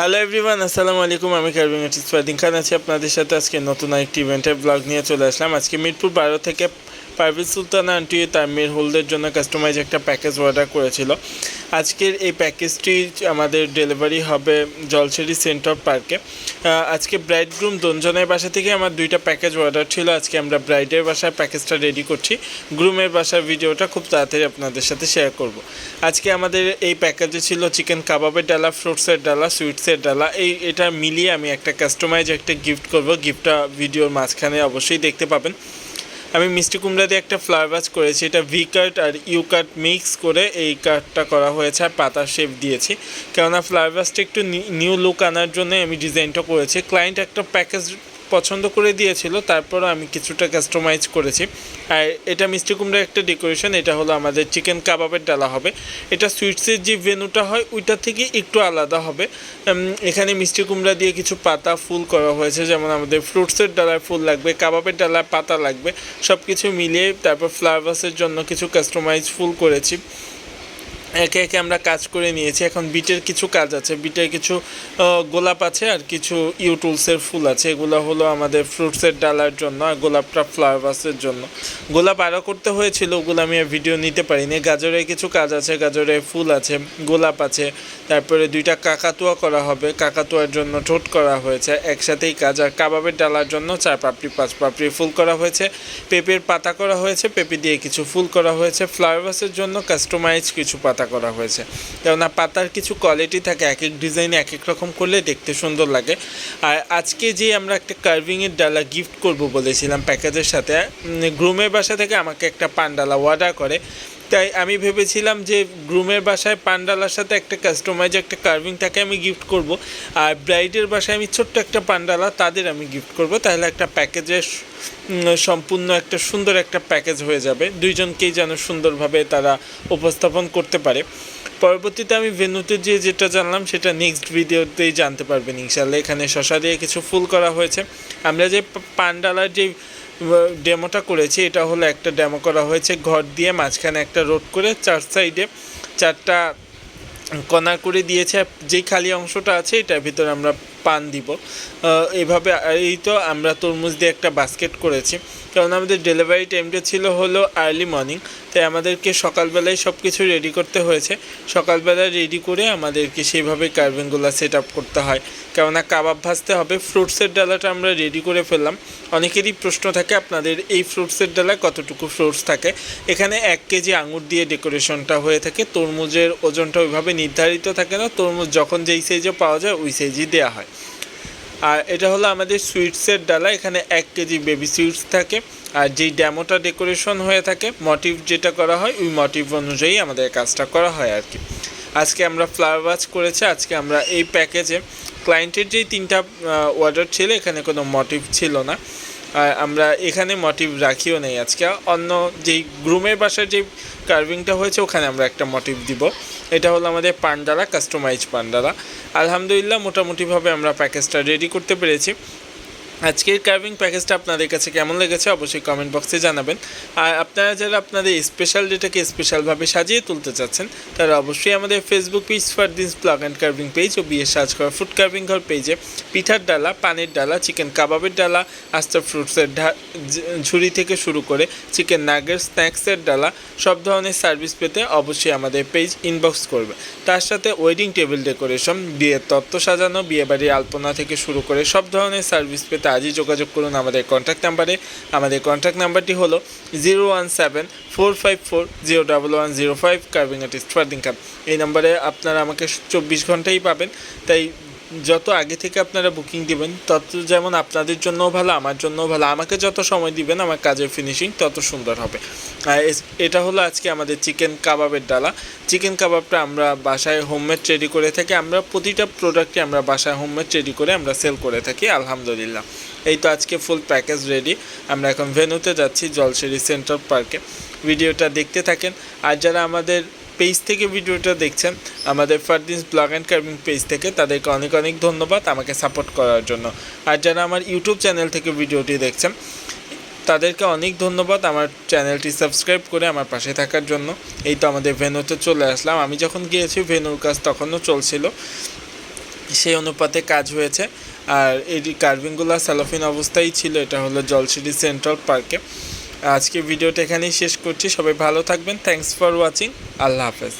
Hello everyone আসসালামু আলাইকুম, আমি কার্বিং আর্টিস্ট ফাদিন খান আছি আপনাদের সাথে। আজকে নতুন একটি ইভেন্টের ব্লগ নিয়ে চলে আসলাম। আজকে মিরপুর বারো থেকে পারভেজ সুলতান আন্টি তার মেয়ের হোলদের জন্য কাস্টমাইজ একটা প্যাকেজ অর্ডার করেছিল। আজকের এই প্যাকেজটি আমাদের ডেলিভারি হবে জলসেরি সেন্টার পার্কে। আজকে ব্রাইড গ্রুম দোনজনের বাসা থেকে আমার দুইটা প্যাকেজ অর্ডার ছিল। আজকে আমরা ব্রাইডের বাসায় প্যাকেজটা রেডি করছি। গ্রুমের বাসার ভিডিওটা খুব তাড়াতাড়ি আপনাদের সাথে শেয়ার করব। আজকে আমাদের এই প্যাকেজে ছিল চিকেন কাবাবের ডালা ফ্রুটসের ডালা সুইটসের ডালা। এই, এটা মিলিয়ে আমি একটা কাস্টমাইজ একটা গিফট করব। গিফটটা ভিডিওর মাঝখানে অবশ্যই দেখতে পাবেন। আমি মিষ্টি কুমড়া দিয়ে একটা ফ্লাওয়ার ভাজ করেছি। এটা ভি কাট আর ইউ কাট মিক্স করে এই কাটটা করা হয়েছে আর পাতা শেপ দিয়েছি। কেননা ফ্লাওয়ার ভাজটা একটু নিউ লুক আনার জন্য আমি ডিজাইনটা করেছি। ক্লায়েন্ট একটা প্যাকেজ পছন্দ করে দিয়েছিল, তারপরও আমি কিছুটা কাস্টমাইজ করেছি। আর এটা মিষ্টি কুমড়ার একটা ডেকোরেশন এটা হলো আমাদের চিকেন কাবাবের ডালা হবে। এটা সুইটসের যে ভেনুটা হয়, ওইটা থেকে একটু আলাদা হবে। এখানে মিষ্টি কুমড়া দিয়ে কিছু পাতা ফুল করা হয়েছে, যেমন আমাদের ফ্রুটসের ডালায় ফুল লাগবে কাবাবের ডালায় পাতা লাগবে সব কিছু মিলিয়ে তারপর ফ্লাওয়ার্সের জন্য কিছু কাস্টমাইজ ফুল করেছি। একে একে আমরা কাজ করে নিয়েছি। এখন বিটের কিছু কাজ আছে। বিটের কিছু গোলাপ আছে আর কিছু ইউটুলসের ফুল আছে। এগুলো হলো আমাদের ফ্রুটসের ডালার জন্য আর গোলাপটা ফ্লাওয়ার্সের জন্য। গোলাপ আরও করতে হয়েছিল, ওগুলো আমি ভিডিও নিতে পারিনি। গাজরের কিছু কাজ আছে গাজরের ফুল আছে, গোলাপ আছে। তারপরে দুইটা কাকাতুয়া করা হবে। কাকাতুয়ার জন্য ঠোঁট করা হয়েছে, একসাথেই কাজ। আর কাবাবের ডালার জন্য চার পাপড়ি, পাঁচ পাপড়ি ফুল করা হয়েছে। পেঁপের পাতা করা হয়েছে, পেঁপে দিয়ে কিছু ফুল করা হয়েছে। ফ্লাওয়ার্সের জন্য কাস্টমাইজ কিছু পাতা করা হয়েছে। কেননা পাতার কিছু কোয়ালিটি থাকে, এক এক ডিজাইনে এক এক রকম করলে দেখতে সুন্দর লাগে। আর আজকে যে আমরা একটা কার্ভিংয়ের ডালা গিফট করব বলেছিলাম প্যাকেজের সাথে গ্রুমের বাসা থেকে আমাকে একটা পান্ডালা অর্ডার করে। তাই আমি ভেবেছিলাম যে গ্রুমের বাসায় পান্ডালার সাথে একটা কাস্টমাইজ একটা কার্ভিং তাকে আমি গিফট করব। আর ব্রাইডের বাসায় আমি ছোট্ট একটা পান্ডালা, তাদের আমি গিফট করব। তাহলে একটা প্যাকেজের সম্পূর্ণ একটা সুন্দর একটা প্যাকেজ হয়ে যাবে। দুইজনকেই যেন সুন্দরভাবে তারা উপস্থাপন করতে পারে। পরবর্তীতে আমি ভেন্যুতে যে যেটা জানলাম, সেটা নেক্সট ভিডিওতেই জানতে পারবেন ইনশাল্লাহ এখানে শশা দিয়ে কিছু ফুল করা হয়েছে। আমরা যে পান্ডালার যে ডেমোটা করেছি। এটা হলো একটা ডেমো করা হয়েছে। ঘর দিয়ে মাঝখানে একটা রোড করে চার সাইডে চারটা কণা করে দিয়েছে। যেই খালি অংশটা আছে, এটার ভিতরে আমরা পান দিব। আহ, এইভাবে এই তো আমরা তরমুজ দিয়ে একটা বাস্কেট করেছি। কারণ আমাদের ডেলিভারি টাইমটা ছিল হলো আর্লি মর্নিং তাই আমাদেরকে সকালবেলায় সব কিছু রেডি করতে হয়েছে। সকালবেলা রেডি করে আমাদেরকে সেইভাবে কার্ভিংগুলো সেট আপ করতে হয়। কেননা কাবাব ভাজতে হবে ফ্রুটসের ডালাটা আমরা রেডি করে ফেললাম। অনেকেরই প্রশ্ন থাকে আপনাদের এই ফ্রুটসের ডালায় কতটুকু ফ্রুটস থাকে? এখানে এক কেজি আঙুর দিয়ে ডেকোরেশনটা হয়ে থাকে। তরমুজের ওজনটা ওইভাবে নির্ধারিত থাকে না। তরমুজ যখন যেই সাইজে পাওয়া যায় ওই সাইজই দেওয়া হয়। আর এটা হলো আমাদের সুইটসের ডালা, এখানে এক কেজি বেবি সুইটস থাকে। আর যেই ড্যামোটা ডেকোরেশন হয়ে থাকে মোটিভ যেটা করা হয়, ওই মোটিভ অনুযায়ী আমাদের কাজটা করা হয় আর কি। আজকে আমরা ফ্লাওয়ার ওয়াচ করেছি, আজকে আমরা এই প্যাকেজে ক্লায়েন্টের যেই তিনটা অর্ডার ছিল, এখানে কোনো মোটিভ ছিল না। আমরা এখানে মোটিভ রাখিও নেই আজকে। অন্য যেই গ্রুমের বাসার যে কার্ভিংটা হয়েছে, ওখানে আমরা একটা মোটিভ দিব। এটা হলো আমাদের পান্ডারা কাস্টমাইজ পান্ডারা আলহামদুলিল্লাহ, মোটামুটিভাবে আমরা প্যাকেজটা রেডি করতে পেরেছি। আজকের কার্ভিং প্যাকেজটা আপনাদের কাছে কেমন লেগেছে অবশ্যই কমেন্ট বক্সে জানাবেন। আর আপনারা যারা আপনাদের স্পেশাল ডেটাকে স্পেশালভাবে সাজিয়ে তুলতে চাচ্ছেন, তারা অবশ্যই আমাদের Facebook page Fardins blog and carving page ও বিয়ে সাজ করা ফুড কার্ভিং ঘর পেজে পিঠার ডালা, পানের ডালা চিকেন কাবাবের ডালা, আস্তা ফ্রুটসের ঝুড়ি থেকে শুরু করে চিকেন নাগের স্ন্যাক্সের ডালা, সব ধরনের সার্ভিস পেতে অবশ্যই আমাদের পেজ ইনবক্স করবে। তার সাথে ওয়েডিং টেবিল ডেকোরেশন বিয়ের তত্ত্ব সাজানো, বিয়েবাড়ির আলপনা থেকে শুরু করে সব ধরনের সার্ভিস পেতে আজই যোগাযোগ করুন আমাদের কন্ট্যাক্ট নাম্বারে আমাদের কন্ট্যাক্ট নাম্বারটি হলো zero one seven four five four zero double one zero five carving artist Fardin cup এই নাম্বারে আপনারা আমাকে চব্বিশ ঘন্টাই পাবেন। তাই যত আগে থেকে আপনারা বুকিং দিবেন, তত যেমন আপনাদের জন্যও ভালো, আমার জন্যও ভালো। আমাকে যত সময় দিবেন, আমার কাজের ফিনিশিং তত সুন্দর হবে। এটা হলো আজকে আমাদের চিকেন কাবাবের ডালা। চিকেন কাবাবটা আমরা বাসায় হোমমেড রেডি করে থাকি। আমরা প্রতিটা প্রোডাক্টই আমরা বাসায় হোমমেড রেডি করে আমরা সেল করে থাকি, আলহামদুলিল্লাহ। এই তো আজকে ফুল প্যাকেজ রেডি আমরা এখন ভেনুতে যাচ্ছি, জলসেরি সেন্ট্রাল পার্কে ভিডিওটা দেখতে থাকেন। আর যারা আমাদের পেজ থেকে ভিডিওটা দেখছেন, আমাদের Fardins blog and carving page থেকে, তাদেরকে অনেক অনেক ধন্যবাদ আমাকে সাপোর্ট করার জন্য। আর যারা আমার ইউটিউব চ্যানেল থেকে ভিডিওটি দেখছেন, তাদেরকে অনেক ধন্যবাদ আমার চ্যানেলটি সাবস্ক্রাইব করে আমার পাশে থাকার জন্য। এই তো আমাদের ভেনুতে চলে আসলাম। আমি যখন গিয়েছি, ভেনুর কাজ তখনও চলছিল। সেই অনুপাতে কাজ হয়েছে। আর এই কার্ভিংগুলো স্যালোফিন অবস্থায় ছিল, এটা হলো জলসিটি সেন্ট্রাল পার্কে। আজকে ভিডিওটা এখানেই শেষ করছি। সবাই ভালো থাকবেন। থ্যাংকস ফর ওয়াচিং আল্লাহ হাফেজ।